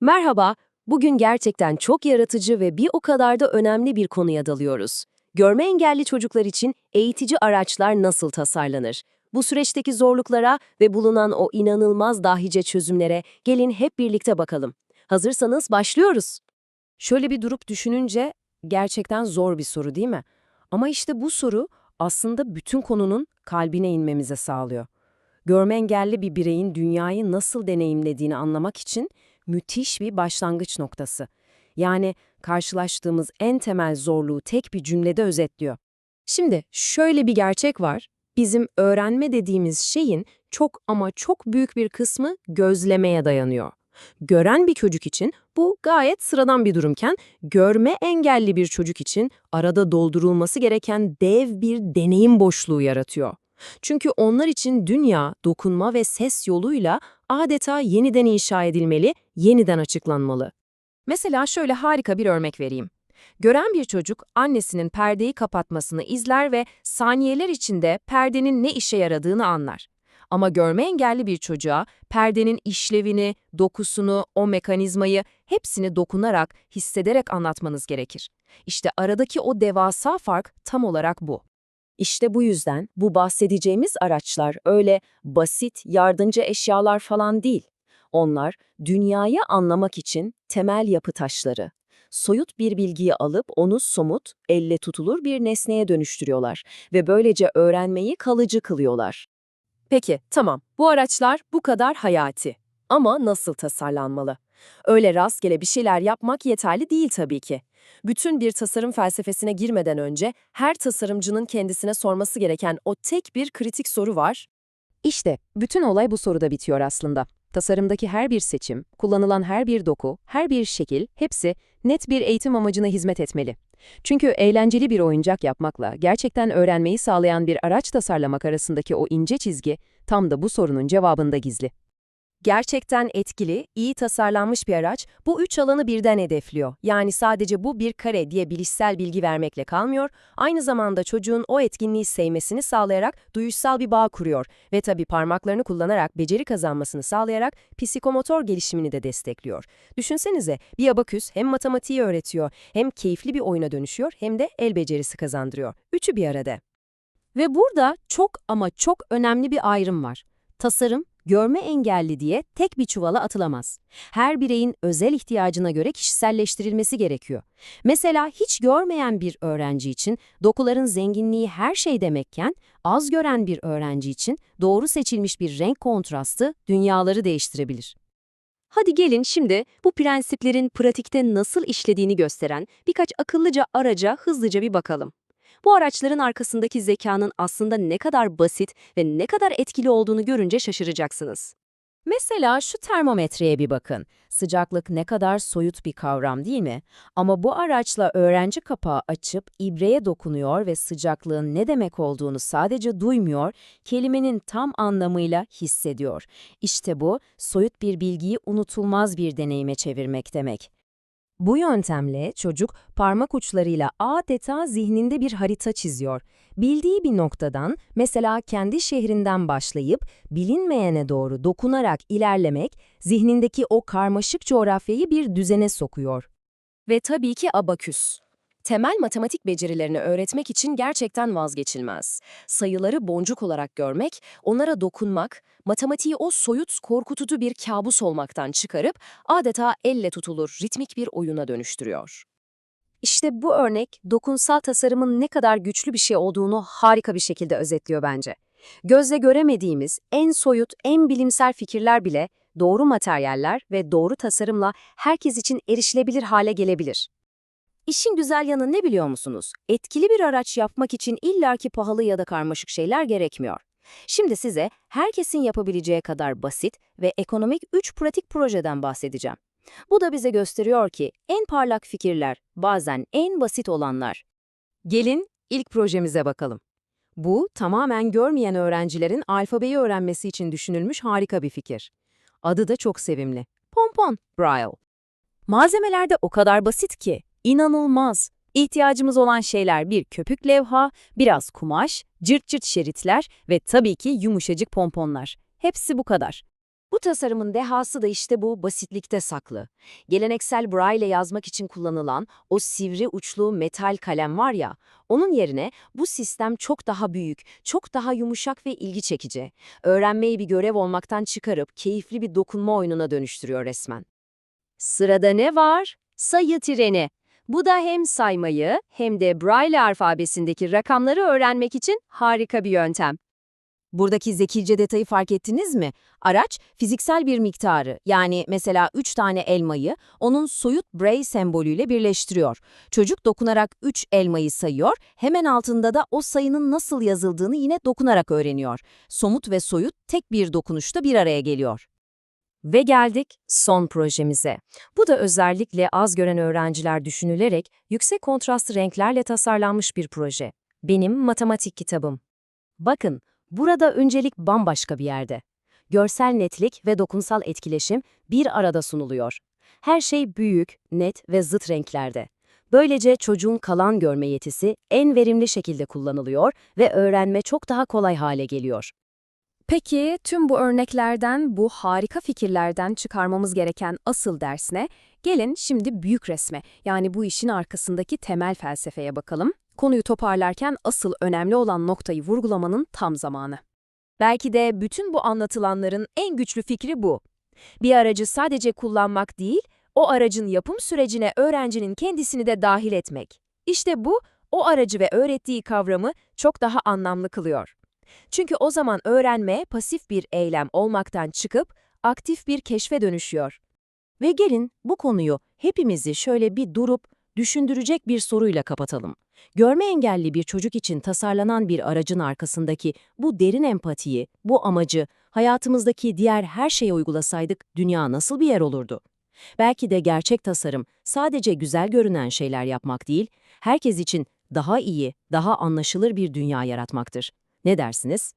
Merhaba, bugün gerçekten çok yaratıcı ve bir o kadar da önemli bir konuya dalıyoruz. Görme engelli çocuklar için eğitici araçlar nasıl tasarlanır? Bu süreçteki zorluklara ve bulunan o inanılmaz dahice çözümlere gelin hep birlikte bakalım. Hazırsanız başlıyoruz. Şöyle bir durup düşününce gerçekten zor bir soru değil mi? Ama işte bu soru aslında bütün konunun kalbine inmemize sağlıyor. Görme engelli bir bireyin dünyayı nasıl deneyimlediğini anlamak için müthiş bir başlangıç noktası. Yani karşılaştığımız en temel zorluğu tek bir cümlede özetliyor. Şimdi şöyle bir gerçek var. Bizim öğrenme dediğimiz şeyin çok ama çok büyük bir kısmı gözlemeye dayanıyor. Gören bir çocuk için bu gayet sıradan bir durumken, görme engelli bir çocuk için arada doldurulması gereken dev bir deneyim boşluğu yaratıyor. Çünkü onlar için dünya, dokunma ve ses yoluyla adeta yeniden inşa edilmeli, yeniden açıklanmalı. Mesela şöyle harika bir örnek vereyim. Gören bir çocuk annesinin perdeyi kapatmasını izler ve saniyeler içinde perdenin ne işe yaradığını anlar. Ama görme engelli bir çocuğa perdenin işlevini, dokusunu, o mekanizmayı hepsini dokunarak, hissederek anlatmanız gerekir. İşte aradaki o devasa fark tam olarak bu. İşte bu yüzden bu bahsedeceğimiz araçlar öyle basit, yardımcı eşyalar falan değil. Onlar dünyayı anlamak için temel yapı taşları. Soyut bir bilgiyi alıp onu somut, elle tutulur bir nesneye dönüştürüyorlar ve böylece öğrenmeyi kalıcı kılıyorlar. Peki, tamam. Bu araçlar bu kadar hayati. Ama nasıl tasarlanmalı? Öyle rastgele bir şeyler yapmak yeterli değil tabii ki. Bütün bir tasarım felsefesine girmeden önce her tasarımcının kendisine sorması gereken o tek bir kritik soru var. İşte bütün olay bu soruda bitiyor aslında. Tasarımdaki her bir seçim, kullanılan her bir doku, her bir şekil, hepsi net bir eğitim amacına hizmet etmeli. Çünkü eğlenceli bir oyuncak yapmakla gerçekten öğrenmeyi sağlayan bir araç tasarlamak arasındaki o ince çizgi tam da bu sorunun cevabında gizli. Gerçekten etkili, iyi tasarlanmış bir araç bu üç alanı birden hedefliyor. Yani sadece bu bir kare diye bilişsel bilgi vermekle kalmıyor, aynı zamanda çocuğun o etkinliği sevmesini sağlayarak duyuşsal bir bağ kuruyor ve tabii parmaklarını kullanarak beceri kazanmasını sağlayarak psikomotor gelişimini de destekliyor. Düşünsenize bir abaküs hem matematiği öğretiyor, hem keyifli bir oyuna dönüşüyor hem de el becerisi kazandırıyor. Üçü bir arada. Ve burada çok ama çok önemli bir ayrım var. Tasarım, görme engelli diye tek bir çuvala atılamaz. Her bireyin özel ihtiyacına göre kişiselleştirilmesi gerekiyor. Mesela hiç görmeyen bir öğrenci için dokuların zenginliği her şey demekken, az gören bir öğrenci için doğru seçilmiş bir renk kontrastı dünyaları değiştirebilir. Hadi gelin şimdi bu prensiplerin pratikte nasıl işlediğini gösteren birkaç akıllıca araca hızlıca bir bakalım. Bu araçların arkasındaki zekanın aslında ne kadar basit ve ne kadar etkili olduğunu görünce şaşıracaksınız. Mesela şu termometreye bir bakın. Sıcaklık ne kadar soyut bir kavram değil mi? Ama bu araçla öğrenci kapağı açıp ibreye dokunuyor ve sıcaklığın ne demek olduğunu sadece duymuyor, kelimenin tam anlamıyla hissediyor. İşte bu, soyut bir bilgiyi unutulmaz bir deneyime çevirmek demek. Bu yöntemle çocuk parmak uçlarıyla adeta zihninde bir harita çiziyor. Bildiği bir noktadan, mesela kendi şehrinden başlayıp bilinmeyene doğru dokunarak ilerlemek, zihnindeki o karmaşık coğrafyayı bir düzene sokuyor. Ve tabii ki abaküs. Temel matematik becerilerini öğretmek için gerçekten vazgeçilmez. Sayıları boncuk olarak görmek, onlara dokunmak, matematiği o soyut, korkutucu bir kabus olmaktan çıkarıp adeta elle tutulur ritmik bir oyuna dönüştürüyor. İşte bu örnek dokunsal tasarımın ne kadar güçlü bir şey olduğunu harika bir şekilde özetliyor bence. Gözle göremediğimiz en soyut, en bilimsel fikirler bile doğru materyaller ve doğru tasarımla herkes için erişilebilir hale gelebilir. İşin güzel yanı ne biliyor musunuz? Etkili bir araç yapmak için illaki pahalı ya da karmaşık şeyler gerekmiyor. Şimdi size herkesin yapabileceği kadar basit ve ekonomik 3 pratik projeden bahsedeceğim. Bu da bize gösteriyor ki en parlak fikirler bazen en basit olanlar. Gelin ilk projemize bakalım. Bu tamamen görmeyen öğrencilerin alfabeyi öğrenmesi için düşünülmüş harika bir fikir. Adı da çok sevimli. Pompon Braille. Malzemeler de o kadar basit ki İnanılmaz. İhtiyacımız olan şeyler bir köpük levha, biraz kumaş, cırt cırt şeritler ve tabii ki yumuşacık pomponlar. Hepsi bu kadar. Bu tasarımın dehası da işte bu basitlikte saklı. Geleneksel braille yazmak için kullanılan o sivri uçlu metal kalem var ya, onun yerine bu sistem çok daha büyük, çok daha yumuşak ve ilgi çekici. Öğrenmeyi bir görev olmaktan çıkarıp keyifli bir dokunma oyununa dönüştürüyor resmen. Sırada ne var? Sayı treni. Bu da hem saymayı hem de Braille alfabesindeki rakamları öğrenmek için harika bir yöntem. Buradaki zekice detayı fark ettiniz mi? Araç fiziksel bir miktarı yani mesela 3 tane elmayı onun soyut Braille sembolüyle birleştiriyor. Çocuk dokunarak 3 elmayı sayıyor, hemen altında da o sayının nasıl yazıldığını yine dokunarak öğreniyor. Somut ve soyut tek bir dokunuşta bir araya geliyor. Ve geldik son projemize. Bu da özellikle az gören öğrenciler düşünülerek yüksek kontrastlı renklerle tasarlanmış bir proje. Benim matematik kitabım. Bakın, burada öncelik bambaşka bir yerde. Görsel netlik ve dokunsal etkileşim bir arada sunuluyor. Her şey büyük, net ve zıt renklerde. Böylece çocuğun kalan görme yetisi en verimli şekilde kullanılıyor ve öğrenme çok daha kolay hale geliyor. Peki tüm bu örneklerden, bu harika fikirlerden çıkarmamız gereken asıl ders ne? Gelin şimdi büyük resme, yani bu işin arkasındaki temel felsefeye bakalım. Konuyu toparlarken asıl önemli olan noktayı vurgulamanın tam zamanı. Belki de bütün bu anlatılanların en güçlü fikri bu. Bir aracı sadece kullanmak değil, o aracın yapım sürecine öğrencinin kendisini de dahil etmek. İşte bu, o aracı ve öğrettiği kavramı çok daha anlamlı kılıyor. Çünkü o zaman öğrenme pasif bir eylem olmaktan çıkıp aktif bir keşfe dönüşüyor. Ve gelin bu konuyu hepimizi şöyle bir durup düşündürecek bir soruyla kapatalım. Görme engelli bir çocuk için tasarlanan bir aracın arkasındaki bu derin empatiyi, bu amacı hayatımızdaki diğer her şeye uygulasaydık dünya nasıl bir yer olurdu? Belki de gerçek tasarım sadece güzel görünen şeyler yapmak değil, herkes için daha iyi, daha anlaşılır bir dünya yaratmaktır. Ne dersiniz?